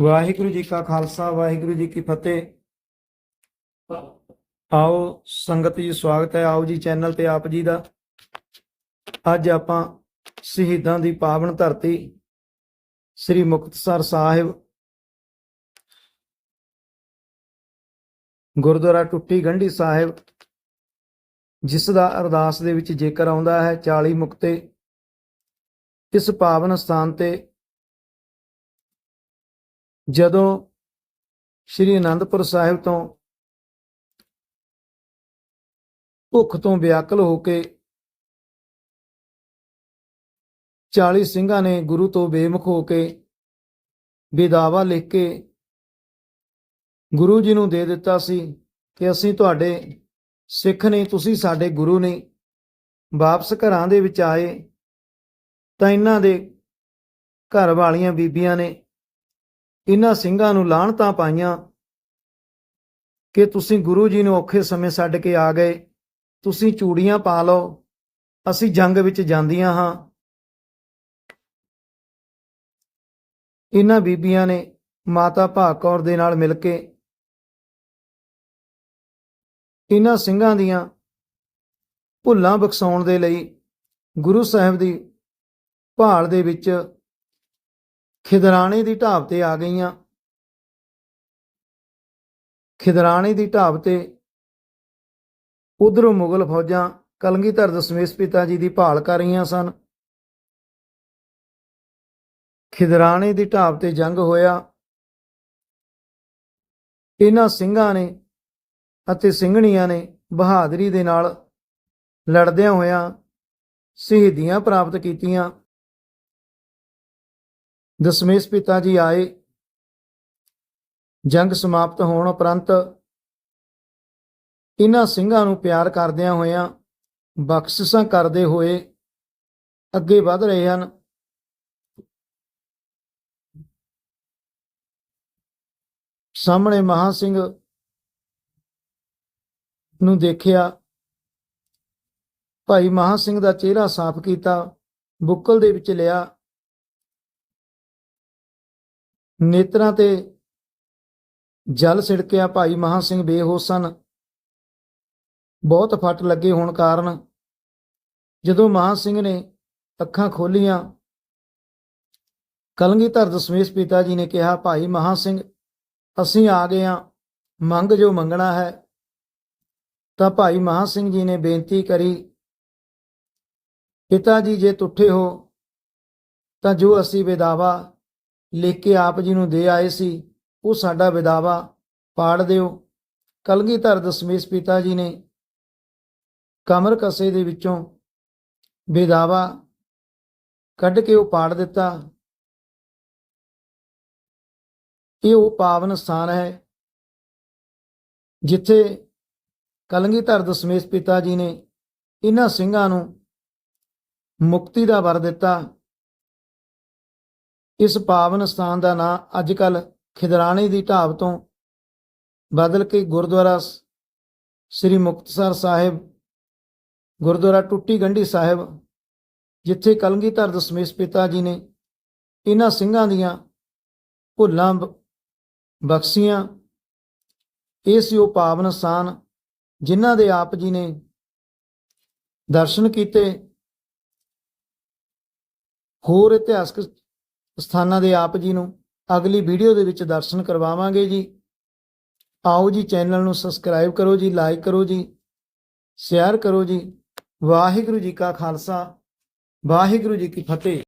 ਵਾਹਿਗੁਰੂ ਜੀ ਕਾ ਖਾਲਸਾ, ਵਾਹਿਗੁਰੂ ਜੀ ਕੀ ਫਤਿਹ। ਆਓ, ਸੰਗਤ ਜੀ, ਸਵਾਗਤ ਹੈ ਆਓ ਜੀ ਚੈਨਲ ਤੇ ਆਪ ਜੀ ਦਾ। ਅੱਜ ਆਪਾਂ ਸ਼ਹੀਦਾਂ ਦੀ ਪਾਵਨ ਧਰਤੀ, ਸ੍ਰੀ ਮੁਕਤਸਰ ਸਾਹਿਬ, ਗੁਰਦੁਆਰਾ ਟੁੱਟੀ ਗੰਢੀ ਸਾਹਿਬ, ਜਿਸ ਦਾ ਅਰਦਾਸ ਦੇ ਵਿੱਚ ਜੇਕਰ ਆਉਂਦਾ ਹੈ 40 ਮੁਕਤੇ। ਇਸ ਪਾਵਨ ਸਥਾਨ ਤੇ ਜਦੋਂ ਸ਼੍ਰੀ ਅਨੰਦਪੁਰ ਸਾਹਿਬ ਤੋਂ ਭੁੱਖ ਤੋਂ ਵਿਆਕਲ ਹੋ ਕੇ 40 ਸਿੰਘਾਂ ਨੇ ਗੁਰੂ ਤੋਂ ਬੇਮੁਖ ਹੋ ਕੇ ਵਿਦਾਵਾ ਲਿਖ ਕੇ ਗੁਰੂ ਜੀ ਨੂੰ ਦੇ ਦਿੱਤਾ ਸੀ ਕਿ ਅਸੀਂ ਤੁਹਾਡੇ ਸਿੱਖ ਨਹੀਂ ਤੁਸੀਂ ਸਾਡੇ ਗੁਰੂ ਨਹੀਂ ਵਾਪਸ ਘਰਾਂ ਦੇ ਵਿੱਚ ਆਏ ਤਾਂ ਇਹਨਾਂ ਦੇ ਘਰ ਵਾਲੀਆਂ ਬੀਬੀਆਂ ਨੇ ਇਹਨਾਂ ਸਿੰਘਾਂ ਨੂੰ ਲਾਹਣਤਾਂ ਪਾਈਆਂ ਕਿ ਤੁਸੀਂ ਗੁਰੂ ਜੀ ਨੂੰ ਔਖੇ ਸਮੇਂ ਛੱਡ ਕੇ ਆ ਗਏ। ਤੁਸੀਂ ਚੂੜੀਆਂ ਪਾ ਲਓ। ਅਸੀਂ ਜੰਗ ਵਿੱਚ ਜਾਂਦੀਆਂ ਹਾਂ। ਇਹਨਾਂ ਬੀਬੀਆਂ ਨੇ ਮਾਤਾ ਭਾਗ ਕੌਰ ਦੇ ਨਾਲ ਮਿਲ ਕੇ ਇਹਨਾਂ ਸਿੰਘਾਂ ਦੀਆਂ ਭੁੱਲਾਂ ਬਖਸ਼ਾਉਣ ਦੇ ਲਈ ਗੁਰੂ ਸਾਹਿਬ ਦੀ ਭਾਲ ਦੇ ਵਿੱਚ ਖਿਦਰਾਣੇ ਦੀ ਢਾਬ ਤੇ ਆ ਗਈਆਂ। ਖਿਦਰਾਣੇ ਦੀ ਢਾਬ ਤੇ ਉਧਰੋਂ ਮੁਗਲ ਫੌਜਾਂ ਕਲਗੀਧਰ ਦਸ਼ਮੇਸ਼ ਪਿਤਾ ਜੀ ਦੀ ਭਾਲ ਕਰ ਰਹੀਆਂ ਸਨ। ਖਿਦਰਾਣੇ ਦੀ ਢਾਬ ਤੇ ਜੰਗ ਹੋਇਆ। ਇਹਨਾਂ ਸਿੰਘਾਂ ਨੇ ਅਤੇ ਸਿੰਘਣੀਆਂ ਨੇ ਬਹਾਦਰੀ ਦੇ ਨਾਲ ਲੜਦਿਆਂ ਹੋਇਆਂ ਸ਼ਹੀਦੀਆਂ ਪ੍ਰਾਪਤ ਕੀਤੀਆਂ। ਦਸ਼ਮੇਸ਼ ਪਿਤਾ ਜੀ ਆਏ। ਜੰਗ ਸਮਾਪਤ ਹੋਣ ਉਪਰੰਤ ਇਹਨਾਂ ਸਿੰਘਾਂ ਨੂੰ ਪਿਆਰ ਕਰਦਿਆਂ ਹੋਇਆਂ ਬਖਸ਼ਿਸ਼ਾਂ ਕਰਦੇ ਹੋਏ ਅੱਗੇ ਵਧ ਰਹੇ ਹਨ। ਸਾਹਮਣੇ ਮਹਾ ਸਿੰਘ ਨੂੰ ਦੇਖਿਆ। ਭਾਈ ਮਹਾ ਸਿੰਘ ਦਾ ਚਿਹਰਾ ਸਾਫ਼ ਕੀਤਾ, ਬੁੱਕਲ ਦੇ ਵਿੱਚ ਲਿਆ। ਨੇਤਰਾਂ ਤੇ ਜਲ ਛਿੜਕਿਆ ਭਾਈ ਮਹਾ ਸਿੰਘ ਬੇਹੋਸ਼ ਸਨ। ਬਹੁਤ ਫੱਟ ਲੱਗੇ ਹੋਣ ਕਾਰਨ ਜਦੋਂ ਮਹਾ ਸਿੰਘ ਨੇ ਅੱਖਾਂ ਖੋਲੀਆਂ ਕਲਗੀਧਰ ਦਸ਼ਮੇਸ਼ ਪਿਤਾ ਜੀ ਨੇ ਕਿਹਾ, ਭਾਈ ਮਹਾ ਸਿੰਘ, ਅਸੀਂ ਆ ਗਏ ਹਾਂ ਮੰਗ ਜੋ ਮੰਗਣਾ ਹੈ। ਤਾਂ ਭਾਈ ਮਹਾ ਸਿੰਘ ਜੀ ਨੇ ਬੇਨਤੀ ਕਰੀ, ਪਿਤਾ ਜੀ ਜੇ ਤੁੱਠੇ ਹੋ, ਤਾਂ ਜੋ ਅਸੀਂ ਵਿਦਾਵਾ ਲਿਖ ਕੇ ਆਪ ਜੀ ਨੂੰ ਦੇ ਆਏ ਸੀ, ਉਹ ਸਾਡਾ ਵਿਦਾਵਾ ਪਾੜ ਦਿਓ। ਕਲਗੀਧਰ ਦਸ਼ਮੇਸ਼ ਪਿਤਾ ਜੀ ਨੇ ਕਮਰ ਕਸੇ ਦੇ ਵਿੱਚੋਂ ਵਿਦਾਵਾ ਕੱਢ ਕੇ ਉਹ ਪਾੜ ਦਿੱਤਾ। ਇਹ ਉਹ ਪਾਵਨ ਸਥਾਨ ਹੈ ਜਿੱਥੇ ਕਲਗੀਧਰ ਦਸ਼ਮੇਸ਼ ਪਿਤਾ ਜੀ ਨੇ ਇਹਨਾਂ ਸਿੰਘਾਂ ਨੂੰ ਮੁਕਤੀ ਦਾ ਵਰ ਦਿੱਤਾ। ਇਸ ਪਾਵਨ ਸਥਾਨ ਦਾ ਨਾਂ ਅੱਜ ਕੱਲ ਖਿਦਰਾਣੇ ਦੀ ਢਾਬ ਤੋਂ ਬਦਲ ਕੇ ਗੁਰਦੁਆਰਾ ਸ੍ਰੀ ਮੁਕਤਸਰ ਸਾਹਿਬ, ਗੁਰਦੁਆਰਾ ਟੁੱਟੀ ਗੰਢੀ ਸਾਹਿਬ, ਜਿੱਥੇ ਕਲਗੀਧਰ ਦਸ਼ਮੇਸ਼ ਪਿਤਾ ਜੀ ਨੇ ਇਹਨਾਂ ਸਿੰਘਾਂ ਦੀਆਂ ਭੁੱਲਾਂ ਬਖਸ਼ੀਆਂ। ਇਹ ਸੀ ਉਹ ਪਾਵਨ ਸਥਾਨ ਜਿਨ੍ਹਾਂ ਦੇ ਆਪ ਜੀ ਨੇ ਦਰਸ਼ਨ ਕੀਤੇ। ਹੋਰ ਇਤਿਹਾਸਕ ਸਥਾਨਾਂ ਦੇ ਆਪ ਜੀ ਨੂੰ ਅਗਲੀ ਵੀਡੀਓ ਦੇ ਵਿੱਚ ਦਰਸ਼ਨ ਕਰਵਾਵਾਂਗੇ ਜੀ। ਆਓ ਜੀ ਚੈਨਲ ਨੂੰ ਸਬਸਕ੍ਰਾਈਬ ਕਰੋ ਜੀ, ਲਾਈਕ ਕਰੋ ਜੀ, ਸ਼ੇਅਰ ਕਰੋ ਜੀ। ਵਾਹਿਗੁਰੂ ਜੀ ਕਾ ਖਾਲਸਾ, ਵਾਹਿਗੁਰੂ ਜੀ ਕੀ ਫਤਿਹ।